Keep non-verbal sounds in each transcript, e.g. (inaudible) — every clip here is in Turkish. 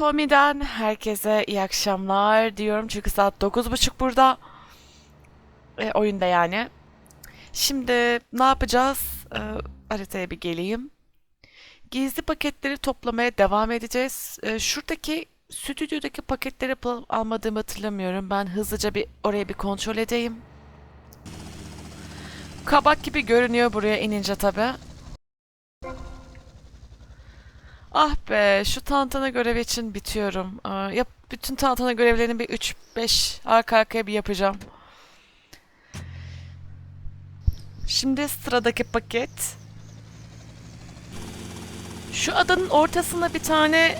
Tommy'den herkese iyi akşamlar diyorum çünkü saat 9.30 burada. E, oyunda yani. Şimdi ne yapacağız? E, haritaya bir geleyim. Gizli paketleri toplamaya devam edeceğiz. E, şuradaki stüdyodaki paketleri almadığımı hatırlamıyorum. Ben hızlıca bir oraya bir kontrol edeyim. Kabak gibi görünüyor buraya inince tabii. Ah be, şu tantana görevi için bitiyorum. Yap, bütün tantana görevlerini bir 3-5 arka arkaya bir yapacağım. Şimdi sıradaki paket. Şu adanın ortasında bir tane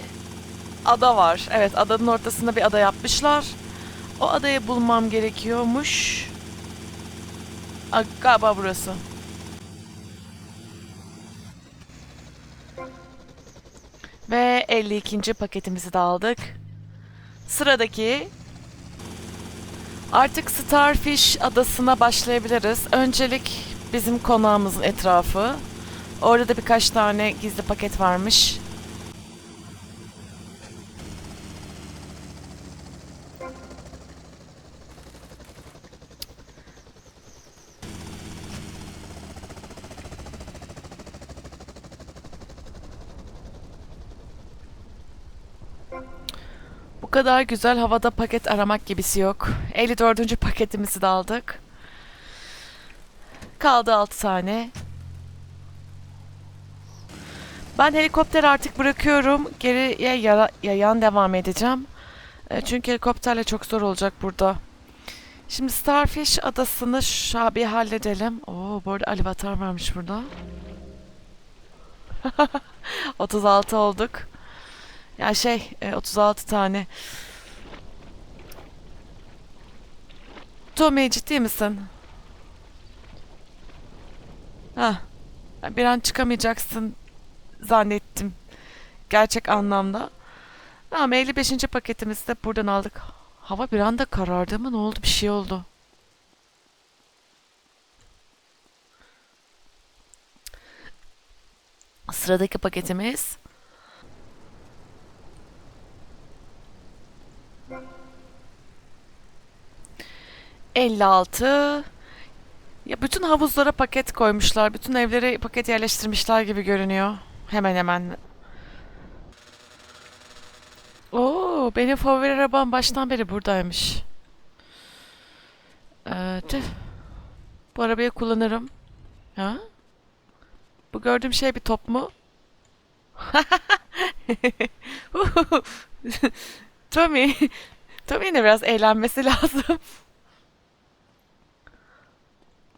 ada var. Evet, adanın ortasında bir ada yapmışlar. O adayı bulmam gerekiyormuş. Aa, galiba burası. Ve 52. paketimizi de aldık. Sıradaki artık Starfish adasına başlayabiliriz. Öncelik bizim konağımızın etrafı. Orada da birkaç tane gizli paket varmış. Bu kadar güzel havada paket aramak gibisi yok. 54. paketimizi de aldık. Kaldı 6 tane. Ben helikopteri artık bırakıyorum. Geriye yara, yayan devam edeceğim. E, Çünkü helikopterle çok zor olacak burada. Şimdi Starfish adasını şu bir halledelim. Oo, bu arada alivatar varmış burada. (laughs) 36 olduk. Ya şey, e, 36 tane. Tommy ciddi misin? Ha. Bir an çıkamayacaksın zannettim. Gerçek anlamda. Tamam 55. paketimizi de buradan aldık. Hava bir anda karardı mı? Ne oldu? Bir şey oldu. Sıradaki paketimiz. Elli altı. Ya bütün havuzlara paket koymuşlar. Bütün evlere paket yerleştirmişler gibi görünüyor. Hemen hemen. Oo, benim favori arabam baştan beri buradaymış. Ee, tüh. Bu arabayı kullanırım. Ha? Bu gördüğüm şey bir top mu? (laughs) (laughs) Tommy. Tommy'nin biraz eğlenmesi (laughs) lazım.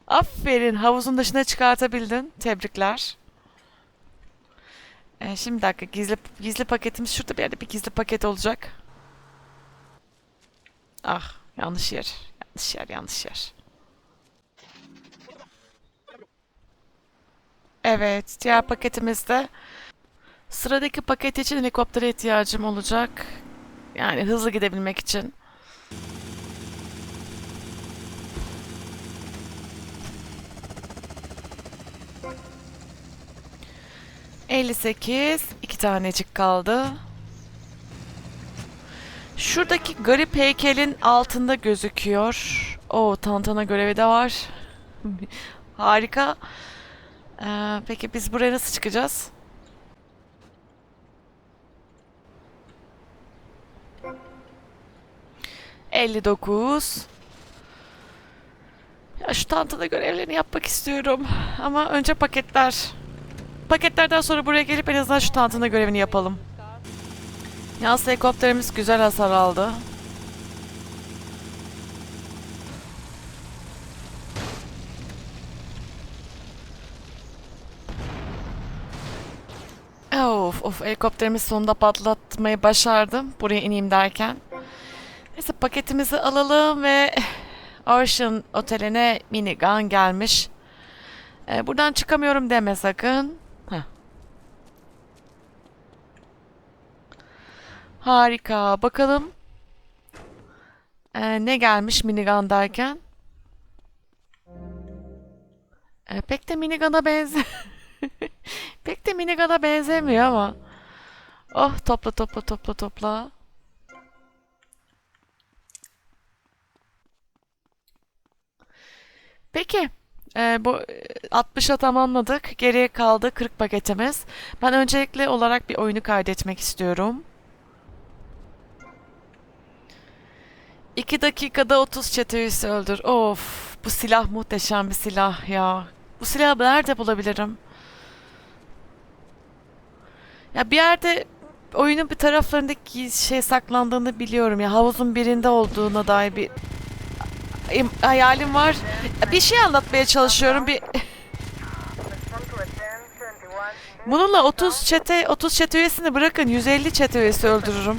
Aferin, havuzun dışına çıkartabildin. Tebrikler. Ee, şimdi bir dakika, gizli gizli paketimiz şurada bir yerde bir gizli paket olacak. Ah, yanlış yer. Yanlış yer, yanlış yer. Evet, diğer paketimizde sıradaki paket için helikoptere ihtiyacım olacak. Yani hızlı gidebilmek için. ...58... iki tanecik kaldı. Şuradaki garip heykelin altında gözüküyor. O tantana görevi de var. (laughs) Harika. Ee, peki biz buraya nasıl çıkacağız? Elli dokuz. Ya şu tantana görevlerini yapmak istiyorum. Ama önce paketler. Paketlerden sonra buraya gelip en azından şu tantana görevini yapalım. Yalnız helikopterimiz güzel hasar aldı. Of of helikopterimiz sonunda patlatmayı başardım. Buraya ineyim derken. Neyse paketimizi alalım ve Ocean Oteli'ne minigun gelmiş. Ee, buradan çıkamıyorum deme sakın. Harika. Bakalım. Ee, ne gelmiş minigun derken? Ee, pek de minigun'a benze... (laughs) pek de minigun'a benzemiyor ama. Oh topla topla topla topla. Peki. Ee, bu e, 60'a tamamladık. Geriye kaldı 40 paketimiz. Ben öncelikli olarak bir oyunu kaydetmek istiyorum. 2 dakikada 30 çete üyesi öldür. Of, bu silah muhteşem bir silah ya. Bu silahı nerede bulabilirim? Ya bir yerde oyunun bir taraflarındaki şey saklandığını biliyorum ya. Havuzun birinde olduğuna dair bir im- hayalim var. Bir şey anlatmaya çalışıyorum. Bir (laughs) Bununla 30 çete 30 çete üyesini bırakın 150 çete üyesi öldürürüm.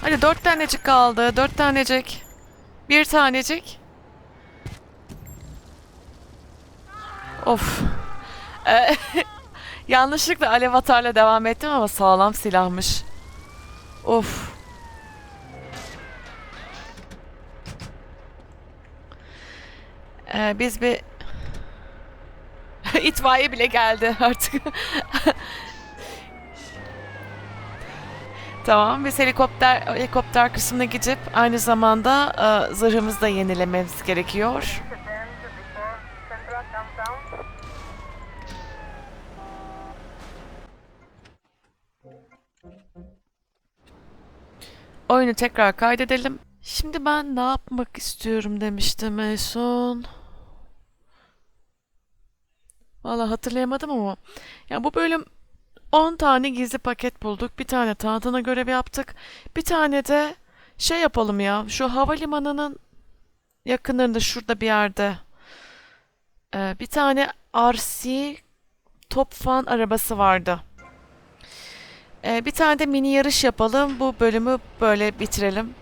Hadi dört tanecik kaldı. Dört tanecik. Bir tanecik. Of. Ee, (laughs) yanlışlıkla alev atarla devam ettim ama sağlam silahmış. Of. Ee, biz bir (laughs) itfaiye bile geldi artık. (laughs) Tamam, biz helikopter helikopter kısmına gidip aynı zamanda e, zırhımızı da yenilememiz gerekiyor. Oyunu tekrar kaydedelim. Şimdi ben ne yapmak istiyorum demiştim en son. Valla hatırlayamadım ama. Ya bu bölüm 10 tane gizli paket bulduk. Bir tane tanıtına görev yaptık. Bir tane de şey yapalım ya. Şu havalimanının yakınlarında şurada bir yerde. Ee, bir tane RC Top Fan arabası vardı. Ee, bir tane de mini yarış yapalım. Bu bölümü böyle bitirelim.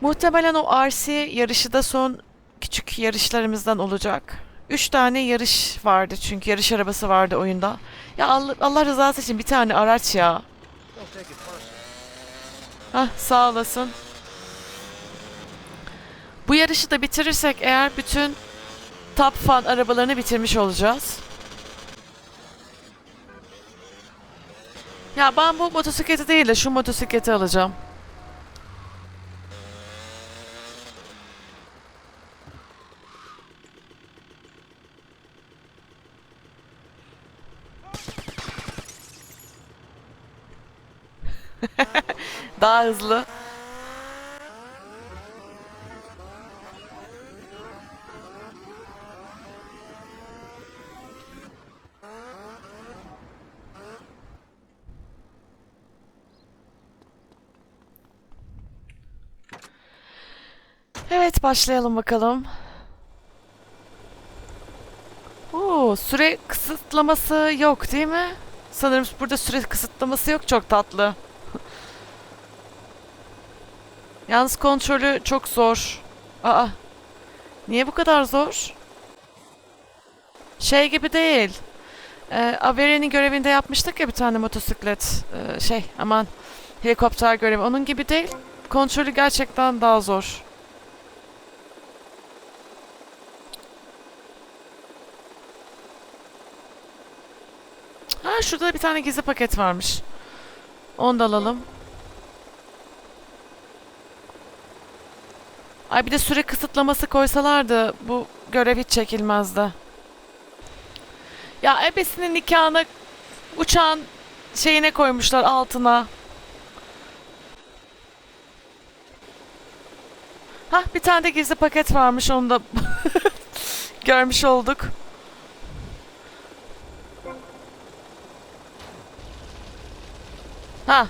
Muhtemelen o RC yarışı da son küçük yarışlarımızdan olacak. Üç tane yarış vardı çünkü yarış arabası vardı oyunda. Ya Allah, Allah rızası için bir tane araç ya. Hah sağ olasın. Bu yarışı da bitirirsek eğer bütün Top Fun arabalarını bitirmiş olacağız. Ya ben bu motosikleti değil de şu motosikleti alacağım. Daha hızlı. Evet başlayalım bakalım. Oo, süre kısıtlaması yok değil mi? Sanırım burada süre kısıtlaması yok çok tatlı. Yalnız kontrolü çok zor. Aa. Niye bu kadar zor? Şey gibi değil. Ee, Averia'nın görevinde yapmıştık ya bir tane motosiklet. Ee, şey aman helikopter görevi. Onun gibi değil. Kontrolü gerçekten daha zor. Ha şurada bir tane gizli paket varmış. Onu da alalım. Ay bir de süre kısıtlaması koysalardı bu görev hiç çekilmezdi. Ya ebesinin nikahını uçağın şeyine koymuşlar altına. Hah bir tane de gizli paket varmış onu da (laughs) görmüş olduk. Ha.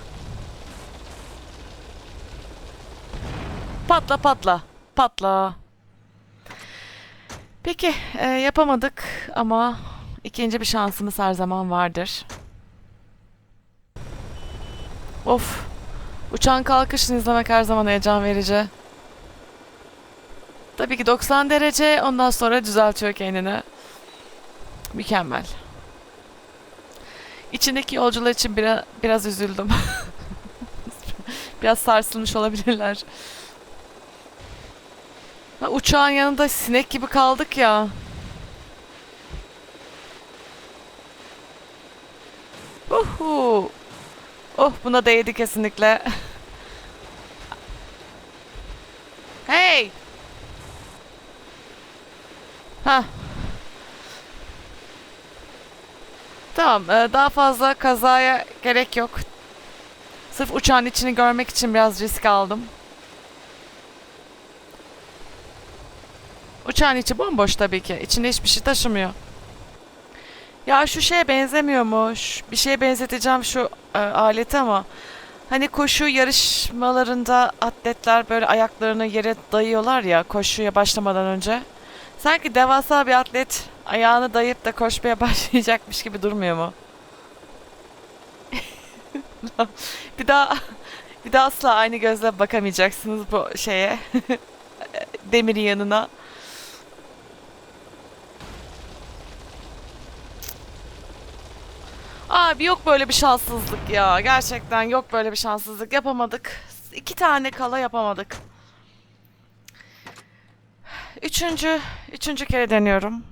Patla patla. Patla. Peki e, yapamadık ama ikinci bir şansımız her zaman vardır. Of. Uçağın kalkışını izlemek her zaman heyecan verici. Tabii ki 90 derece ondan sonra düzeltiyor kendini. Mükemmel. İçindeki yolcular için biraz, biraz üzüldüm. (laughs) biraz sarsılmış olabilirler. Uçağın yanında sinek gibi kaldık ya. Uhu. Oh buna değdi kesinlikle. (laughs) hey! Ha. Tamam, e, daha fazla kazaya gerek yok. Sırf uçağın içini görmek için biraz risk aldım. Uçağın içi bomboş tabii ki. İçinde hiçbir şey taşımıyor. Ya şu şeye benzemiyormuş. Bir şeye benzeteceğim şu e, aleti ama hani koşu yarışmalarında atletler böyle ayaklarını yere dayıyorlar ya koşuya başlamadan önce. Sanki devasa bir atlet ayağını dayayıp da koşmaya (laughs) başlayacakmış gibi durmuyor mu? (laughs) bir daha bir daha asla aynı gözle bakamayacaksınız bu şeye. (laughs) Demirin yanına. Abi yok böyle bir şanssızlık ya. Gerçekten yok böyle bir şanssızlık. Yapamadık. İki tane kala yapamadık. Üçüncü, üçüncü kere deniyorum.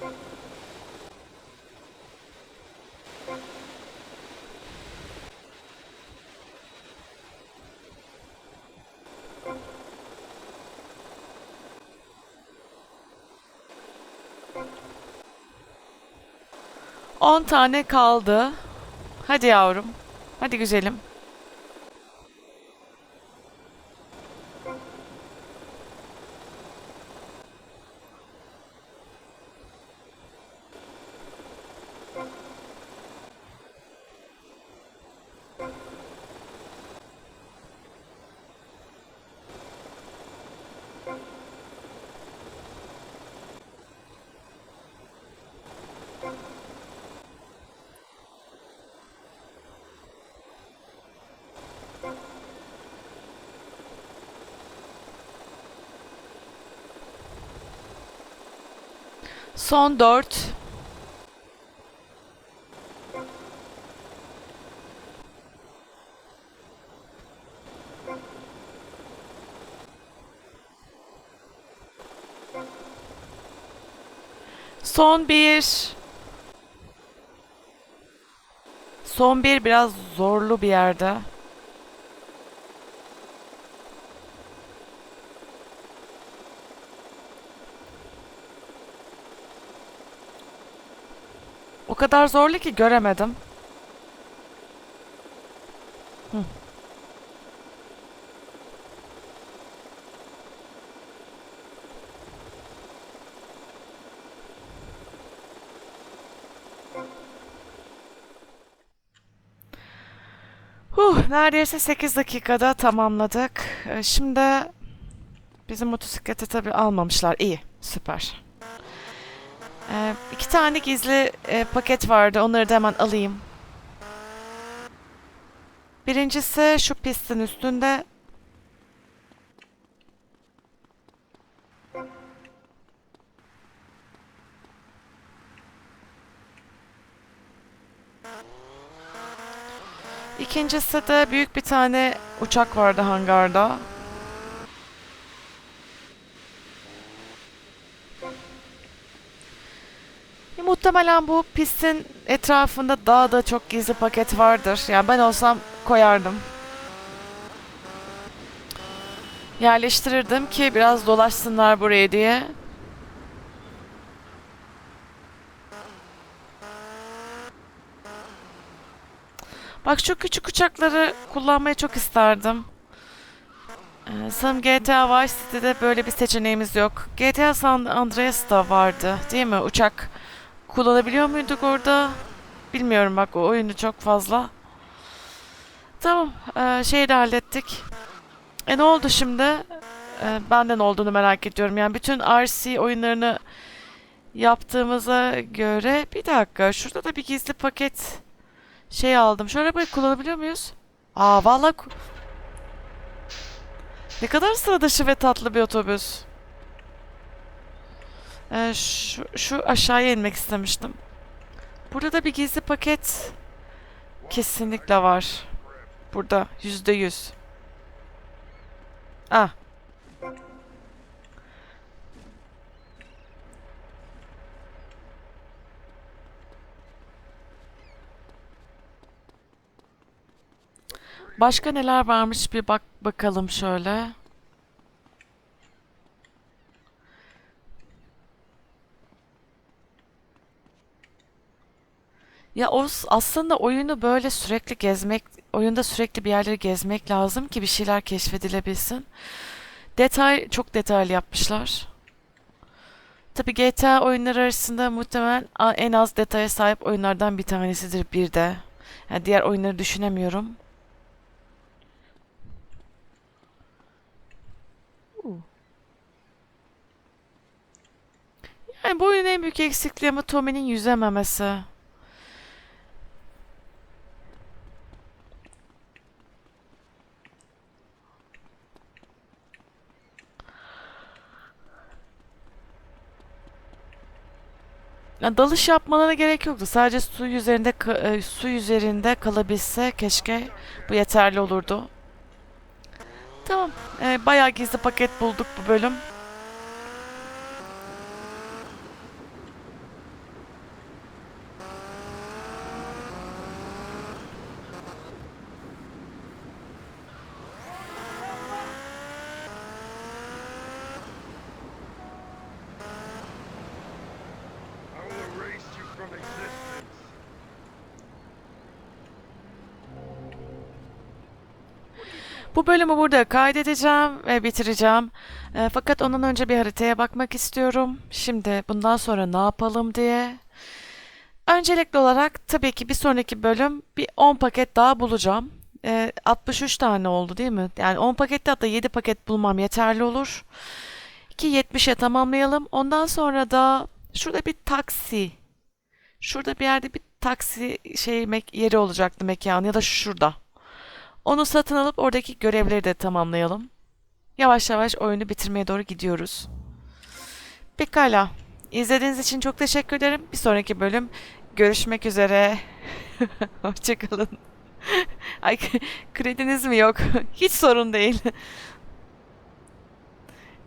On tane kaldı. Hadi yavrum. Hadi güzelim. Son dört. Son bir. Son bir biraz zorlu bir yerde. Kadar zorlu ki göremedim. Huh, neredeyse 8 dakikada tamamladık. Ee, Şimdi bizim motosikleti tabii almamışlar. İyi, süper. Ee, iki tane gizli e, paket vardı. Onları da hemen alayım. Birincisi şu pistin üstünde. İkincisi de büyük bir tane uçak vardı hangarda. Muhtemelen bu pistin etrafında daha da çok gizli paket vardır. Yani ben olsam koyardım. Yerleştirirdim ki biraz dolaşsınlar buraya diye. Bak şu küçük uçakları kullanmayı çok isterdim. Ee, sanırım GTA Vice City'de böyle bir seçeneğimiz yok. GTA San Andreas'ta vardı değil mi? Uçak kullanabiliyor muyduk orada? Bilmiyorum bak o oyunu çok fazla. Tamam ee, şeyi de hallettik. E ne oldu şimdi? Ee, benden olduğunu merak ediyorum. Yani bütün RC oyunlarını yaptığımıza göre bir dakika şurada da bir gizli paket şey aldım. Şu arabayı kullanabiliyor muyuz? Aa vallahi ne kadar sıra dışı ve tatlı bir otobüs. Ee, şu, şu aşağıya inmek istemiştim. Burada da bir gizli paket kesinlikle var. Burada yüzde yüz. Ah. Başka neler varmış bir bak bakalım şöyle. Ya o aslında oyunu böyle sürekli gezmek, oyunda sürekli bir yerleri gezmek lazım ki bir şeyler keşfedilebilsin. Detay çok detaylı yapmışlar. Tabii GTA oyunları arasında muhtemelen en az detaya sahip oyunlardan bir tanesidir bir de. Yani diğer oyunları düşünemiyorum. Yani bu oyunun en büyük eksikliği ama Tommy'nin yüzememesi. Ya dalış yapmalarına gerek yoktu. Sadece su üzerinde e, su üzerinde kalabilse keşke bu yeterli olurdu. Tamam. E, bayağı gizli paket bulduk bu bölüm. Bu bölümü burada kaydedeceğim ve bitireceğim. E, fakat ondan önce bir haritaya bakmak istiyorum. Şimdi bundan sonra ne yapalım diye. Öncelikli olarak tabii ki bir sonraki bölüm bir 10 paket daha bulacağım. E, 63 tane oldu değil mi? Yani 10 pakette hatta 7 paket bulmam yeterli olur. Ki 70'e tamamlayalım. Ondan sonra da şurada bir taksi. Şurada bir yerde bir taksi şey yeri olacaktı mekan ya da şurada. Onu satın alıp oradaki görevleri de tamamlayalım. Yavaş yavaş oyunu bitirmeye doğru gidiyoruz. Pekala. İzlediğiniz için çok teşekkür ederim. Bir sonraki bölüm görüşmek üzere. (laughs) Hoşçakalın. (laughs) Ay krediniz mi yok? (laughs) Hiç sorun değil.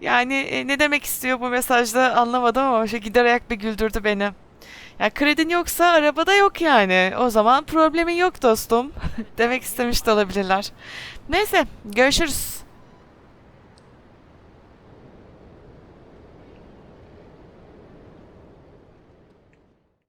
Yani e, ne demek istiyor bu mesajda anlamadım ama şey gider ayak bir güldürdü beni. Ya kredin yoksa arabada yok yani. O zaman problemin yok dostum. (laughs) Demek istemiş de olabilirler. Neyse görüşürüz.